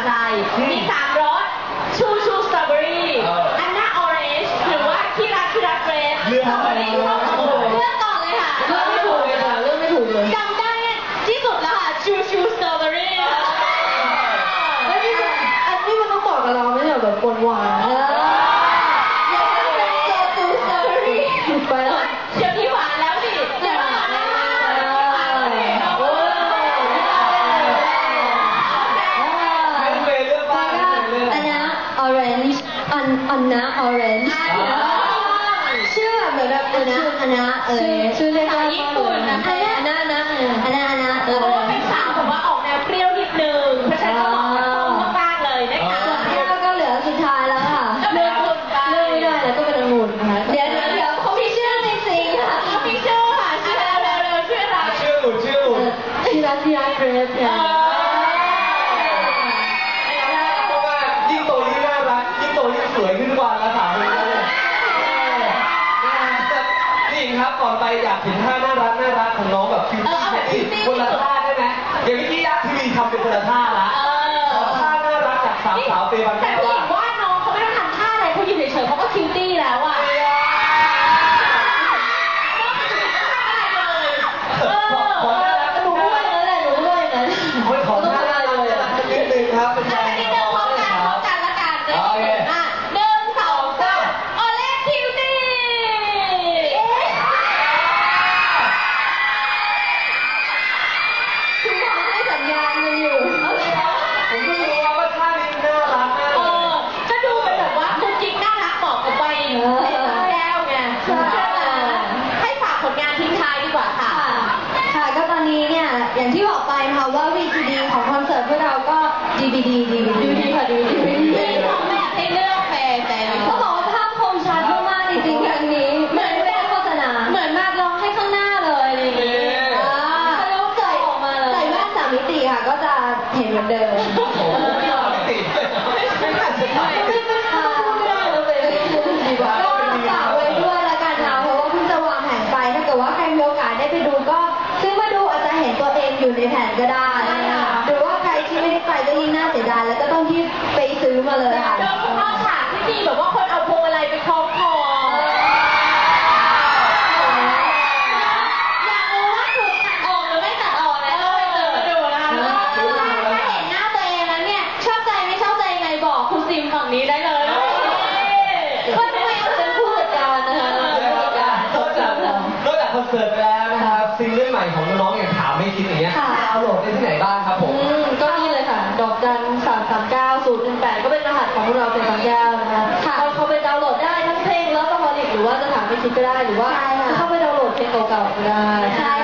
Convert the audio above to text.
อะไร มีสามรสชูชูสตรอเบอรี่เอออันน่าออเรนจ์หรือว่าคีราคีราเฟรชเลือกสตรอเบอรี่ส้มโอเลือกก่อนเลยค่ะเลือกไม่ถูกเลยค่ะเลือกไม่ถูกเลย จำได้ที่สุดแล้วค่ะชูชูสตรอเบอรี่ อันอันนะออเรนจ์ชื่อแบบเหมือนแบบอันนะอันนะเออชื่อเรียกว่าญี่ปุ่นนะอันนะอันนะอันนะอันนะเอเพราะอว่าเป็นสาวแบบว่าออกแนวเปรี้ยวนิดนึงเพราะฉะนั้นก็เหมาะกับต้มมากๆเลยนะคะแก้วก็เหลือสุดท้ายแล้วค่ะเลือกเลือกไม่ได้แล้วก็เป็นองุ่นนะคะเดี๋ยวเดี๋ยวเดี๋ยวเขามีชื่อจริงๆค่ะเขามีชื่อค่ะชื่อเร็วๆชื่ออะไรชื่อหลุดชื่อหลุดทีรักทีรักเกรฟเอเนี่ย อนไปอยากเห็นท่าน่ารักน่ารักของน้องแบบคิวตี้คนละท่าได้ไหมอย่างเมื่อกี้ยักษ์ทีวีทำเป็นคนละท่าละเอขออท่าน่ารักจากสาวสาวเตบันแต่แก้วผู้หว่า ญิงว่าน้องเขาไม่ต้องทำท่าอะไรเขายืนเฉยๆเขาก็คิวตี้แล้วอะเออขอน่ารักหนู อมาดูอาจจะเห็นตัวเองอยู่ในแผนก็ได้ บอกคุณซิมฝั่งนี้ได้เลยก็ทำไมเอาเป็นผู้จัดการนะคะนอกจากนอกจากนอกจากคอนเสิร์ตไปแล้วนะครับซิงเกิลใหม่ของน้องๆอย่างถามไม่คิดอย่างเงี้ยดาวน์โหลดได้ที่ไหนบ้างครับผมอืมก็นี่เลยค่ะ ดอกจันสามสามเก้าศูนย์หนึ่งแปดก็เป็นรหัสของพวกเราเป็นสามแก้วนะคะก็เข้าไปดาวน์โหลดได้ทั้งเพลงแล้วก็ฮอลิกหรือว่าจะถามไม่คิดก็ได้หรือว่าเข้าไปดาวน์โหลดเพลงเก่าๆก็ได้ ใช่